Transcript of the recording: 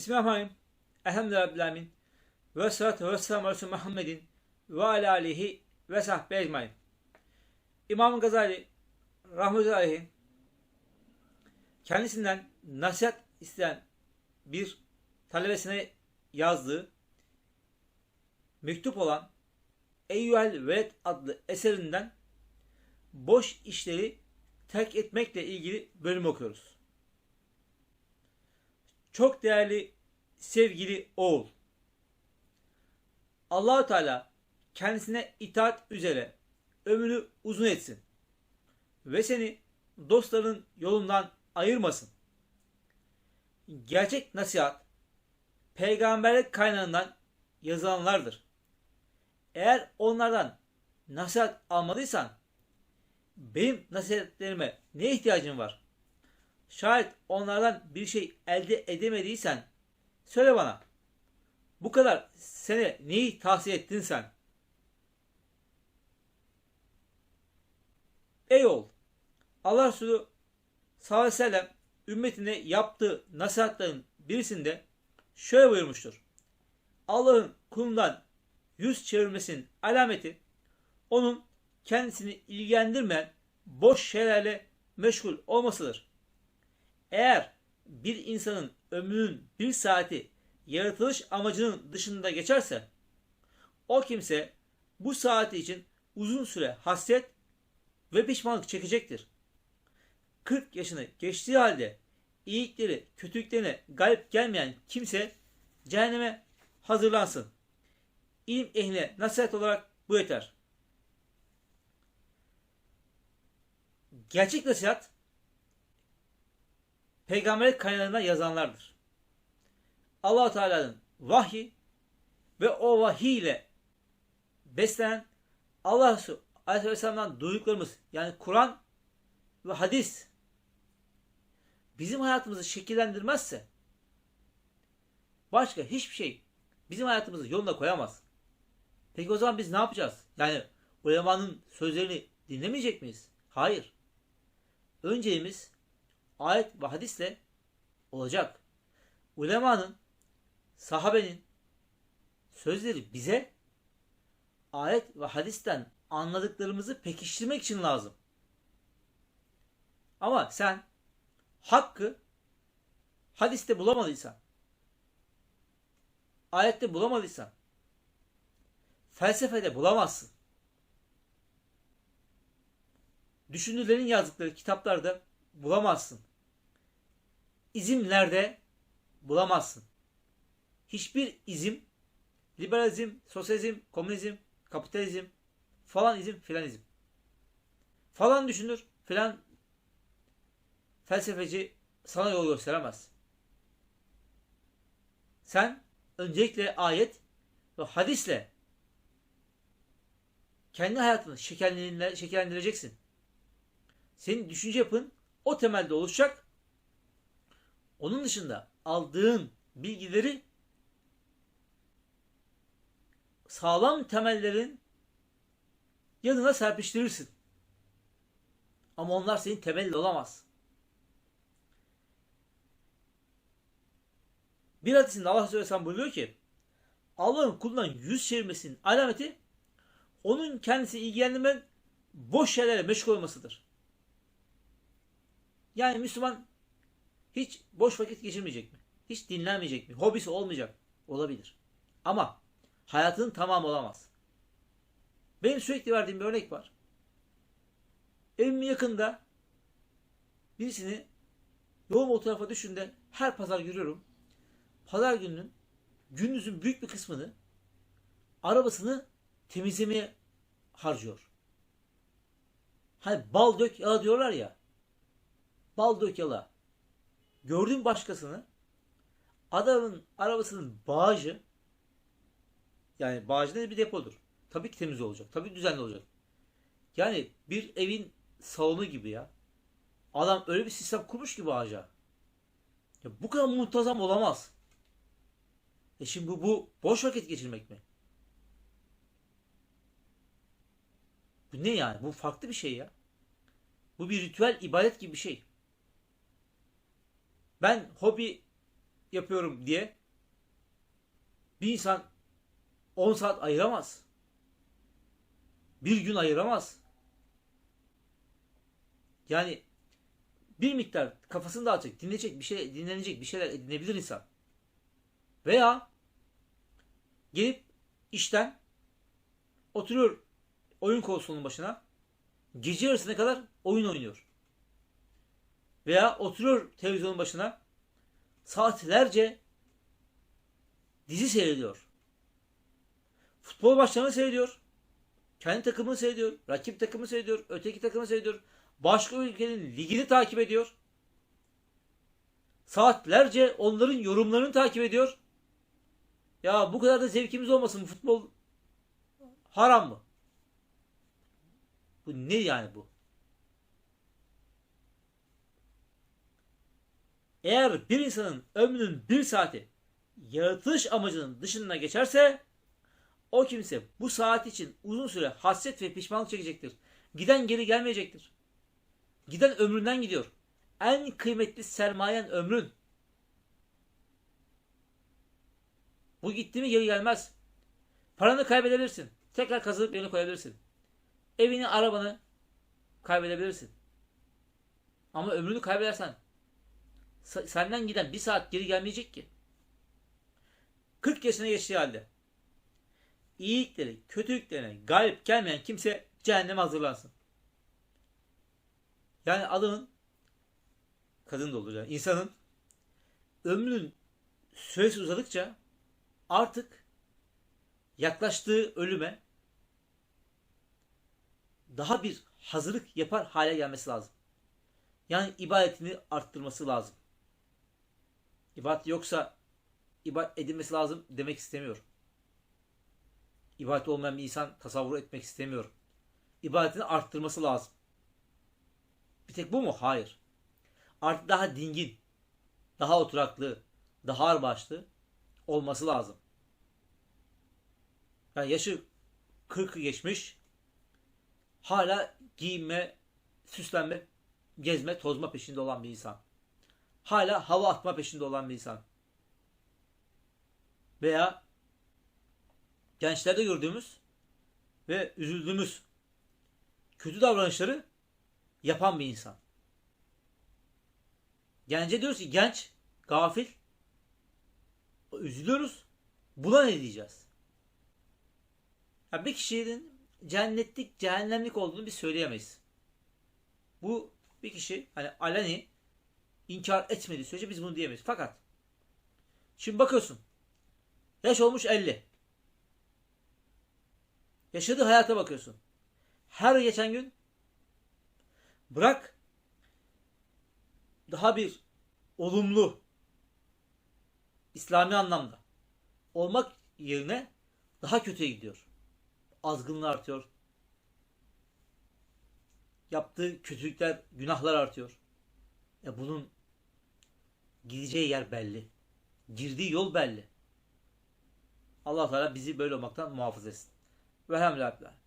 Bismillahirrahmanirrahim. Elhamdülillahi Ve salatu ve selamu Resulü Muhammedin ve ala alihi ve sahbihi ecmain. İmam Gazali rahmetullahi aleyhi kendisinden nasihat isteyen bir talebesine yazdığı mektup olan Eyyuhel Veled adlı eserinden boş işleri terk etmekle ilgili bölüm okuyoruz. Çok değerli sevgili oğul. Allahu Teala kendisine itaat üzere ömrünü uzun etsin ve seni dostların yolundan ayırmasın. Gerçek nasihat peygamberlik kaynağından yazılanlardır. Eğer onlardan nasihat almadıysan benim nasihatlerime ne ihtiyacın var? Şayet onlardan bir şey elde edemediysen söyle bana. Bu kadar sene neyi tahsil ettin sen? Ey oğul! Allah Resulü sallallahu aleyhi ve sellem ümmetine yaptığı nasihatlerin birisinde şöyle buyurmuştur. Allah'ın kulundan yüz çevirmesinin alameti onun kendisini ilgilendirmeyen boş şeylerle meşgul olmasıdır. Eğer bir insanın ömrünün bir saati yaratılış amacının dışında geçerse o kimse bu saati için uzun süre hasret ve pişmanlık çekecektir. 40 yaşını geçtiği halde iyilikleri kötülüklerine galip gelmeyen kimse cehenneme hazırlansın. İlim ehline nasihat olarak bu yeter. Gerçek nasihat peygamberlik kaynağında yazanlardır. allah Teala'nın vahyi ve o vahiy ile beslenen Allah Resulü Aleyhisselam'dan duyduklarımız yani Kur'an ve hadis bizim hayatımızı şekillendirmezse başka hiçbir şey bizim hayatımızı yoluna koyamaz. Peki o zaman biz ne yapacağız? Yani ulemanın sözlerini dinlemeyecek miyiz? Hayır. Önceliğimiz ayet ve hadisle olacak. Ulemanın, sahabenin sözleri bize ayet ve hadisten anladıklarımızı pekiştirmek için lazım. Ama sen hakkı hadiste bulamadıysan, ayette bulamadıysan, felsefede bulamazsın. Düşünürlerin yazdıkları kitaplarda bulamazsın. İzimlerde bulamazsın. Hiçbir izim, liberalizm, sosyalizm, komünizm, kapitalizm, falan izim, filan izim. Falan düşünür, filan felsefeci sana yol gösteremez. Sen öncelikle ayet ve hadisle kendi hayatını şekillendireceksin. Senin düşünce yapın o temelde oluşacak. Onun dışında aldığın bilgileri sağlam temellerin yanına serpiştirirsin. Ama onlar senin temelli olamaz. Bir hadisinde Allah Resulü buyuruyor ki Allah'ın kulundan yüz çevirmesinin alameti onun kendisi ilgilendirmen boş şeylerle meşgul olmasıdır. Yani Müslüman hiç boş vakit geçirmeyecek mi? Hiç dinlenmeyecek mi? Hobisi olmayacak. Olabilir. Ama hayatının tamamı olamaz. Benim sürekli verdiğim bir örnek var. Evimin yakında birisini yoğun o tarafa düşünde her pazar görüyorum. Pazar gününün gündüzün büyük bir kısmını arabasını temizlemeye harcıyor. Hani bal dök yağ diyorlar ya. Bal dök yala. Gördüğün başkasını adamın arabasının bağcı yani bağcı da bir depodur. Tabii ki temiz olacak. Tabii düzenli olacak. Yani bir evin salonu gibi ya. Adam öyle bir sistem kurmuş ki bağaca. Ya bu kadar muntazam olamaz. E şimdi bu, bu boş vakit geçirmek mi? Bu ne yani? Bu farklı bir şey ya. Bu bir ritüel ibadet gibi bir şey. Ben hobi yapıyorum diye bir insan 10 saat ayıramaz. Bir gün ayıramaz. Yani bir miktar kafasını dağıtacak, dinleyecek bir şey, dinlenecek bir şeyler edinebilir insan. Veya gelip işten oturuyor oyun konsolunun başına gece yarısına kadar oyun oynuyor. Veya oturuyor televizyonun başına saatlerce dizi seyrediyor. Futbol maçlarını seyrediyor. Kendi takımını seyrediyor. Rakip takımı seyrediyor. Öteki takımı seyrediyor. Başka ülkenin ligini takip ediyor. Saatlerce onların yorumlarını takip ediyor. Ya bu kadar da zevkimiz olmasın futbol haram mı? Bu ne yani bu? Eğer bir insanın ömrünün bir saati yaratılış amacının dışına geçerse o kimse bu saat için uzun süre hasret ve pişmanlık çekecektir. Giden geri gelmeyecektir. Giden ömründen gidiyor. En kıymetli sermayen ömrün. Bu gitti mi geri gelmez. Paranı kaybedebilirsin. Tekrar kazanıp yerine koyabilirsin. Evini, arabanı kaybedebilirsin. Ama ömrünü kaybedersen senden giden bir saat geri gelmeyecek ki. 40 yaşına geçtiği halde iyilikleri, kötülüklerine galip gelmeyen kimse cehenneme hazırlansın. Yani adamın kadın da olur yani insanın ömrünün süresi uzadıkça artık yaklaştığı ölüme daha bir hazırlık yapar hale gelmesi lazım. Yani ibadetini arttırması lazım. İbadet yoksa ibadet edilmesi lazım demek istemiyorum. İbadet olmayan bir insan tasavvur etmek istemiyorum. İbadetini arttırması lazım. Bir tek bu mu? Hayır. Artık daha dingin, daha oturaklı, daha ağırbaşlı olması lazım. Yani yaşı 40'ı geçmiş, hala giyinme, süslenme, gezme, tozma peşinde olan bir insan. Hala hava atma peşinde olan bir insan. Veya gençlerde gördüğümüz ve üzüldüğümüz kötü davranışları yapan bir insan. Gence diyoruz ki genç, gafil. Üzülüyoruz. Buna ne diyeceğiz? Ya bir kişinin cennetlik, cehennemlik olduğunu biz söyleyemeyiz. Bu bir kişi hani aleni inkar etmediği sürece biz bunu diyemeyiz. Fakat şimdi bakıyorsun. Yaş olmuş 50. Yaşadığı hayata bakıyorsun. Her geçen gün bırak daha bir olumlu İslami anlamda olmak yerine daha kötüye gidiyor. Azgınlığı artıyor. Yaptığı kötülükler, günahlar artıyor. E bunun gideceği yer belli. Girdiği yol belli. Allah Teala bizi böyle olmaktan muhafaza etsin. Velhamdülillah.